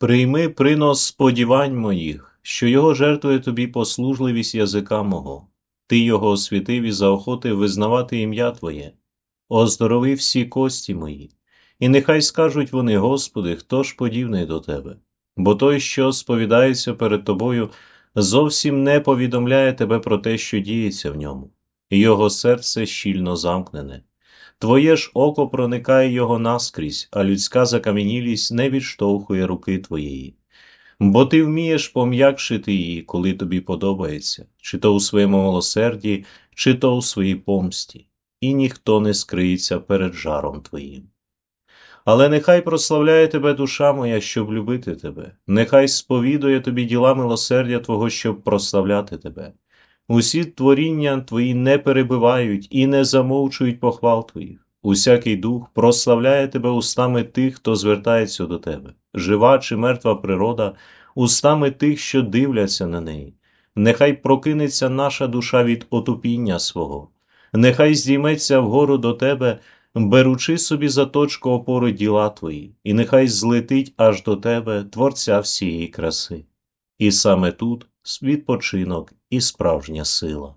Прийми принос сподівань моїх, що його жертвує тобі послужливість язика мого. Ти його освятив і заохотив визнавати ім'я Твоє. Оздорови всі кості мої, і нехай скажуть вони, Господи, хто ж подібний до Тебе? Бо той, що сповідається перед Тобою, зовсім не повідомляє Тебе про те, що діється в ньому, і його серце щільно замкнене. Твоє ж око проникає його наскрізь, а людська закам'янілість не відштовхує руки Твоєї. Бо ти вмієш пом'якшити її, коли тобі подобається, чи то у своєму милосерді, чи то у своїй помсті, і ніхто не скриється перед жаром Твоїм. Але нехай прославляє тебе душа моя, щоб любити тебе, нехай сповідує тобі діла милосердя Твого, щоб прославляти тебе. Усі творіння твої не перебивають і не замовчують похвал твоїх. Усякий дух прославляє тебе устами тих, хто звертається до тебе, жива чи мертва природа, устами тих, що дивляться на неї. Нехай прокинеться наша душа від отупіння свого, нехай здійметься вгору до тебе, беручи собі за точку опори діла твої, і нехай злетить аж до тебе Творця всієї краси. І саме тут відпочинок і справжня сила.